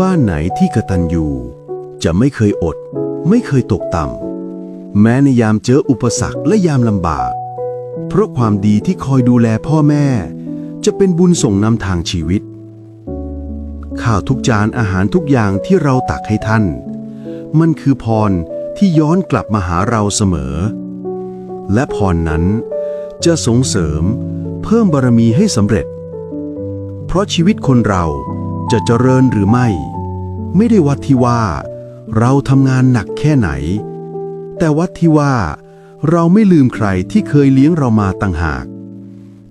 บ้านไหนที่กระตันอยู่ จะไม่เคยอด ไม่เคยตกต่ำแม้ในยามเจออุปสรรคและยามลำบาก เพราะความดีที่คอยดูแลพ่อแม่ จะเป็นบุญส่งนำทางชีวิต ข้าวทุกจานอาหารทุกอย่างที่เราตักให้ท่าน มันคือพรที่ย้อนกลับมาหาเราเสมอ และพรนั้นจะส่งเสริม เพิ่มบารมีให้สำเร็จ เพราะชีวิตคนเรา จะเจริญหรือไม่ ไม่ได้วัดที่ว่า เราทำงานหนักแค่ไหน แต่วัดที่ว่า เราไม่ลืมใครที่เคยเลี้ยงเรามาต่างหาก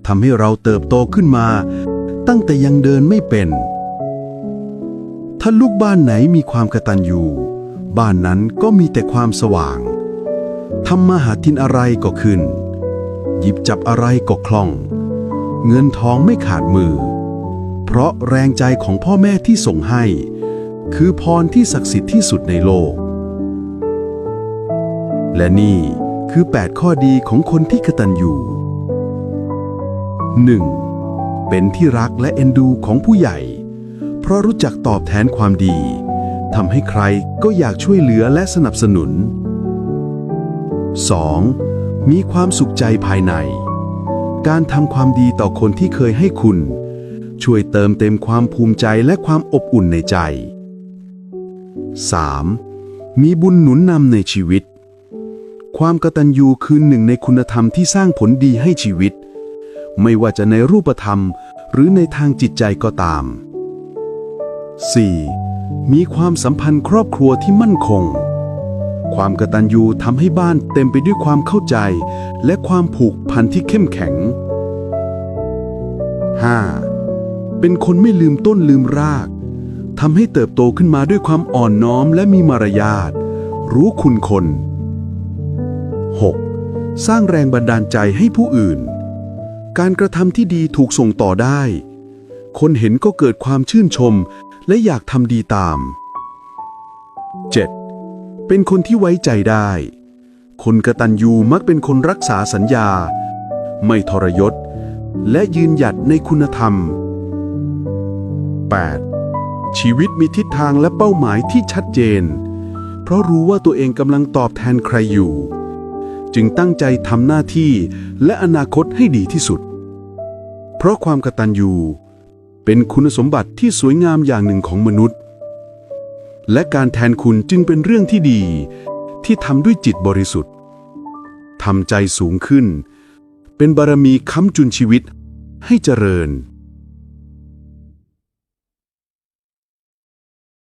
ทำให้เราเติบโตขึ้นมา ตั้งแต่ยังเดินไม่เป็น ถ้าลูกบ้านไหนมีความกระตัญญูบ้านนั้นก็มีแต่ความสว่างทำมาหากินอะไรก็ขึ้น หยิบจับอะไรก็คล่อง เงินทองไม่ขาดมือ เพราะแรงใจของพ่อแม่ที่ส่งให้ คือพรที่ศักดิ์สิทธิ์ที่สุดในโลก และนี่คือ 8 ข้อดีของคนที่กตัญญู 1. เป็นที่รักและเอ็นดูของผู้ใหญ่ เพราะรู้จักตอบแทนความดีทำให้ใครก็อยากช่วยเหลือและสนับสนุน 2. มีความสุขใจภายใน การทำความดีต่อคนที่เคยให้คุณ ช่วยเติมเต็มความภูมิใจและความอบอุ่นในใจ 3. มีบุญหนุนนำในชีวิต ความกตัญญูคือหนึ่งในคุณธรรมที่สร้างผลดีให้ชีวิต ไม่ว่าจะในรูปธรรมหรือในทางจิตใจก็ตาม 4. มีความสัมพันธ์ครอบครัวที่มั่นคง ความกตัญญูทำให้บ้านเต็มไปด้วยความเข้าใจ และความผูกพันที่เข้มแข็ง 5. เป็นคนไม่ลืมต้นลืมรากทำให้เติบโตขึ้นมาด้วยความอ่อนน้อมและมีมารยาท รู้คุณคน 6. สร้างแรงบันดาลใจให้ผู้อื่น การกระทำที่ดีถูกส่งต่อได้ คนเห็นก็เกิดความชื่นชม และอยากทำดีตาม 7. เป็นคนที่ไว้ใจได้ คนกระตัญญูมักเป็นคนรักษาสัญญา ไม่ทรยศ และยืนหยัดในคุณธรรม 8. ชีวิตมีทิศทางและเป้าหมายที่ชัดเจน เพราะรู้ว่าตัวเองกำลังตอบแทนใครอยู่ จึงตั้งใจทำหน้าที่และอนาคตให้ดีที่สุด เพราะความกตัญญูเป็นคุณสมบัติที่สวยงามอย่างหนึ่งของมนุษย์ และการแทนคุณจึงเป็นเรื่องที่ดี ที่ทำด้วยจิตบริสุทธิ์ทำใจสูงขึ้น เป็นบารมีค้ำจุนชีวิตให้เจริญ